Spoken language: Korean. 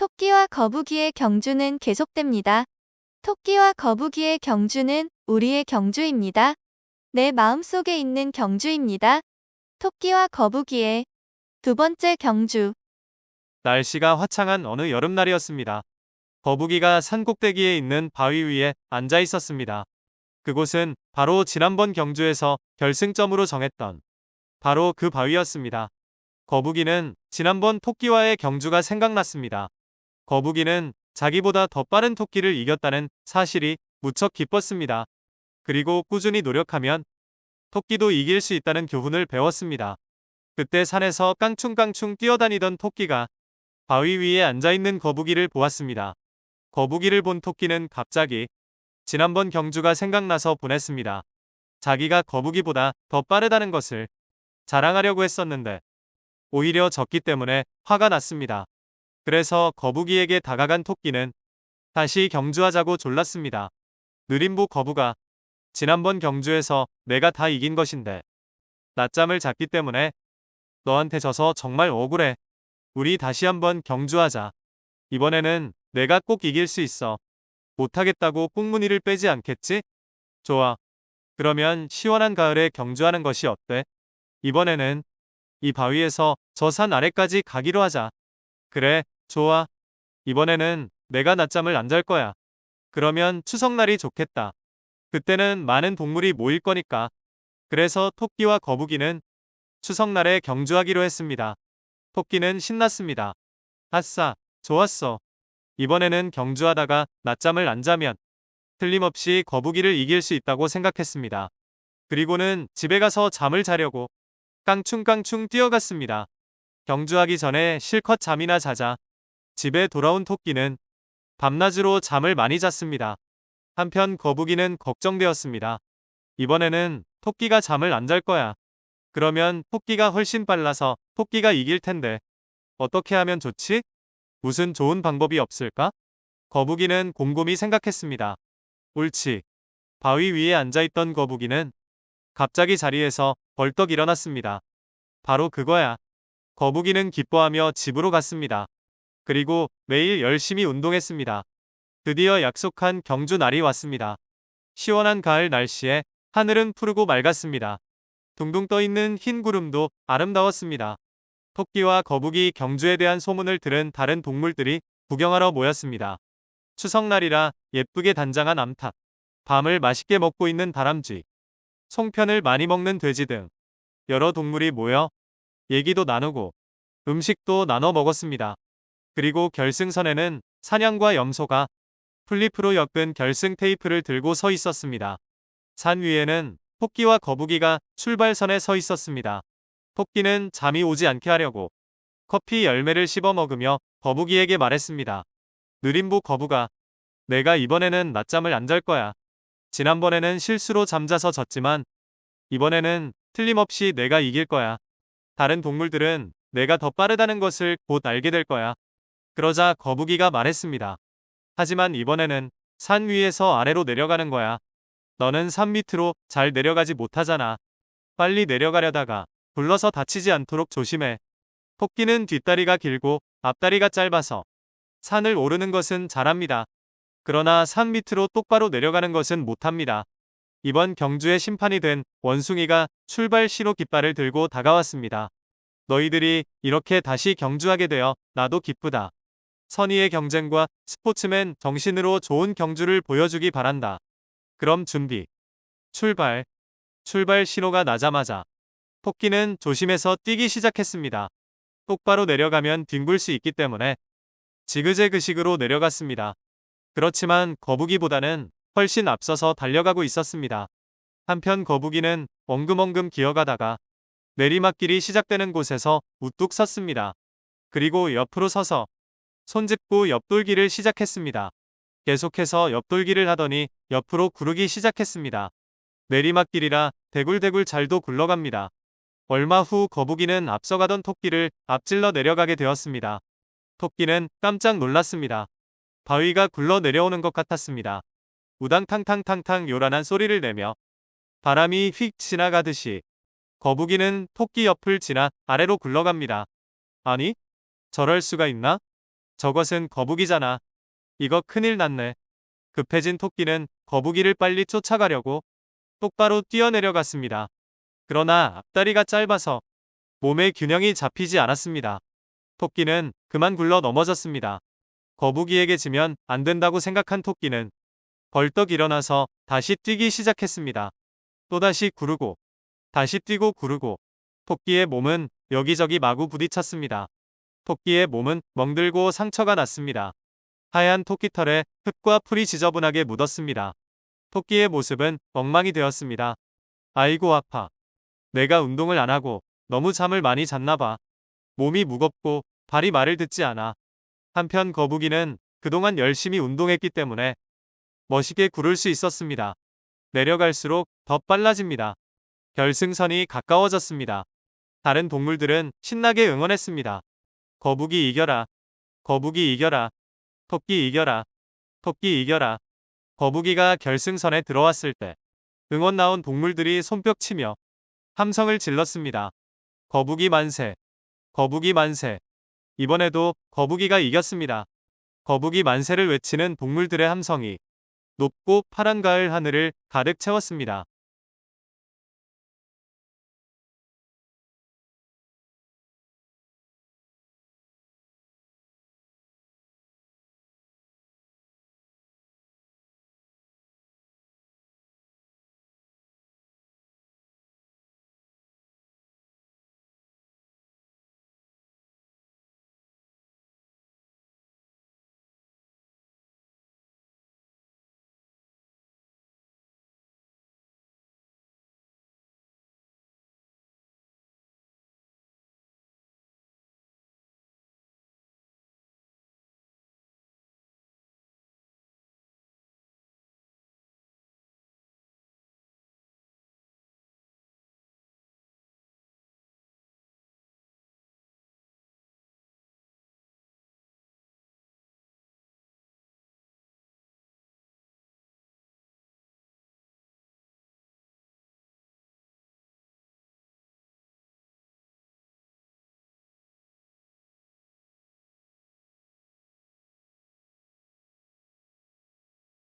토끼와 거북이의 경주는 계속됩니다. 토끼와 거북이의 경주는 우리의 경주입니다. 내 마음속에 있는 경주입니다. 토끼와 거북이의 두 번째 경주. 날씨가 화창한 어느 여름날이었습니다. 거북이가 산 꼭대기에 있는 바위 위에 앉아 있었습니다. 그곳은 바로 지난번 경주에서 결승점으로 정했던 바로 그 바위였습니다. 거북이는 지난번 토끼와의 경주가 생각났습니다. 거북이는 자기보다 더 빠른 토끼를 이겼다는 사실이 무척 기뻤습니다. 그리고 꾸준히 노력하면 토끼도 이길 수 있다는 교훈을 배웠습니다. 그때 산에서 깡충깡충 뛰어다니던 토끼가 바위 위에 앉아있는 거북이를 보았습니다. 거북이를 본 토끼는 갑자기 지난번 경주가 생각나서 보냈습니다. 자기가 거북이보다 더 빠르다는 것을 자랑하려고 했었는데 오히려 졌기 때문에 화가 났습니다. 그래서 거북이에게 다가간 토끼는 다시 경주하자고 졸랐습니다. 느림보 거북아, 지난번 경주에서 내가 다 이긴 것인데 낮잠을 잤기 때문에 너한테 져서 정말 억울해. 우리 다시 한번 경주하자. 이번에는 내가 꼭 이길 수 있어. 못하겠다고 꽁무니를 빼지 않겠지? 좋아. 그러면 시원한 가을에 경주하는 것이 어때? 이번에는 이 바위에서 저 산 아래까지 가기로 하자. 그래, 좋아. 이번에는 내가 낮잠을 안 잘 거야. 그러면 추석날이 좋겠다. 그때는 많은 동물이 모일 거니까. 그래서 토끼와 거북이는 추석날에 경주하기로 했습니다. 토끼는 신났습니다. 아싸, 좋았어. 이번에는 경주하다가 낮잠을 안 자면 틀림없이 거북이를 이길 수 있다고 생각했습니다. 그리고는 집에 가서 잠을 자려고 깡충깡충 뛰어갔습니다. 경주하기 전에 실컷 잠이나 자자. 집에 돌아온 토끼는 밤낮으로 잠을 많이 잤습니다. 한편 거북이는 걱정되었습니다. 이번에는 토끼가 잠을 안 잘 거야. 그러면 토끼가 훨씬 빨라서 토끼가 이길 텐데. 어떻게 하면 좋지? 무슨 좋은 방법이 없을까? 거북이는 곰곰이 생각했습니다. 옳지. 바위 위에 앉아있던 거북이는 갑자기 자리에서 벌떡 일어났습니다. 바로 그거야. 거북이는 기뻐하며 집으로 갔습니다. 그리고 매일 열심히 운동했습니다. 드디어 약속한 경주 날이 왔습니다. 시원한 가을 날씨에 하늘은 푸르고 맑았습니다. 둥둥 떠있는 흰 구름도 아름다웠습니다. 토끼와 거북이 경주에 대한 소문을 들은 다른 동물들이 구경하러 모였습니다. 추석날이라 예쁘게 단장한 암탉, 밤을 맛있게 먹고 있는 다람쥐, 송편을 많이 먹는 돼지 등 여러 동물이 모여 얘기도 나누고 음식도 나눠 먹었습니다. 그리고 결승선에는 사냥과 염소가 플리프로 엮은 결승 테이프를 들고 서 있었습니다. 산 위에는 토끼와 거북이가 출발선에 서 있었습니다. 토끼는 잠이 오지 않게 하려고 커피 열매를 씹어 먹으며 거북이에게 말했습니다. 느림보 거북아, 내가 이번에는 낮잠을 안 잘 거야. 지난번에는 실수로 잠자서 졌지만 이번에는 틀림없이 내가 이길 거야. 다른 동물들은 내가 더 빠르다는 것을 곧 알게 될 거야. 그러자 거북이가 말했습니다. 하지만 이번에는 산 위에서 아래로 내려가는 거야. 너는 산 밑으로 잘 내려가지 못하잖아. 빨리 내려가려다가 굴러서 다치지 않도록 조심해. 토끼는 뒷다리가 길고 앞다리가 짧아서 산을 오르는 것은 잘합니다. 그러나 산 밑으로 똑바로 내려가는 것은 못합니다. 이번 경주의 심판이 된 원숭이가 출발 신호 깃발을 들고 다가왔습니다. 너희들이 이렇게 다시 경주하게 되어 나도 기쁘다. 선의의 경쟁과 스포츠맨 정신으로 좋은 경주를 보여주기 바란다. 그럼 준비. 출발. 출발 신호가 나자마자 토끼는 조심해서 뛰기 시작했습니다. 똑바로 내려가면 뒹굴 수 있기 때문에 지그재그식으로 내려갔습니다. 그렇지만 거북이보다는 훨씬 앞서서 달려가고 있었습니다. 한편 거북이는 엉금엉금 기어가다가 내리막길이 시작되는 곳에서 우뚝 섰습니다. 그리고 옆으로 서서 손짓고 옆돌기를 시작했습니다. 계속해서 옆돌기를 하더니 옆으로 구르기 시작했습니다. 내리막길이라 대굴대굴 잘도 굴러갑니다. 얼마 후 거북이는 앞서가던 토끼를 앞질러 내려가게 되었습니다. 토끼는 깜짝 놀랐습니다. 바위가 굴러 내려오는 것 같았습니다. 우당탕탕탕탕 요란한 소리를 내며 바람이 휙 지나가듯이 거북이는 토끼 옆을 지나 아래로 굴러갑니다. 아니, 저럴 수가 있나? 저것은 거북이잖아. 이거 큰일 났네. 급해진 토끼는 거북이를 빨리 쫓아가려고 똑바로 뛰어내려갔습니다. 그러나 앞다리가 짧아서 몸의 균형이 잡히지 않았습니다. 토끼는 그만 굴러 넘어졌습니다. 거북이에게 지면 안 된다고 생각한 토끼는 벌떡 일어나서 다시 뛰기 시작했습니다. 또다시 구르고, 다시 뛰고 구르고, 토끼의 몸은 여기저기 마구 부딪혔습니다. 토끼의 몸은 멍들고 상처가 났습니다. 하얀 토끼털에 흙과 풀이 지저분하게 묻었습니다. 토끼의 모습은 엉망이 되었습니다. 아이고 아파. 내가 운동을 안 하고 너무 잠을 많이 잤나 봐. 몸이 무겁고 발이 말을 듣지 않아. 한편 거북이는 그동안 열심히 운동했기 때문에 멋있게 구를 수 있었습니다. 내려갈수록 더 빨라집니다. 결승선이 가까워졌습니다. 다른 동물들은 신나게 응원했습니다. 거북이 이겨라. 거북이 이겨라. 토끼 이겨라. 토끼 이겨라. 거북이가 결승선에 들어왔을 때 응원 나온 동물들이 손뼉치며 함성을 질렀습니다. 거북이 만세. 거북이 만세. 이번에도 거북이가 이겼습니다. 거북이 만세를 외치는 동물들의 함성이 높고 파란 가을 하늘을 가득 채웠습니다.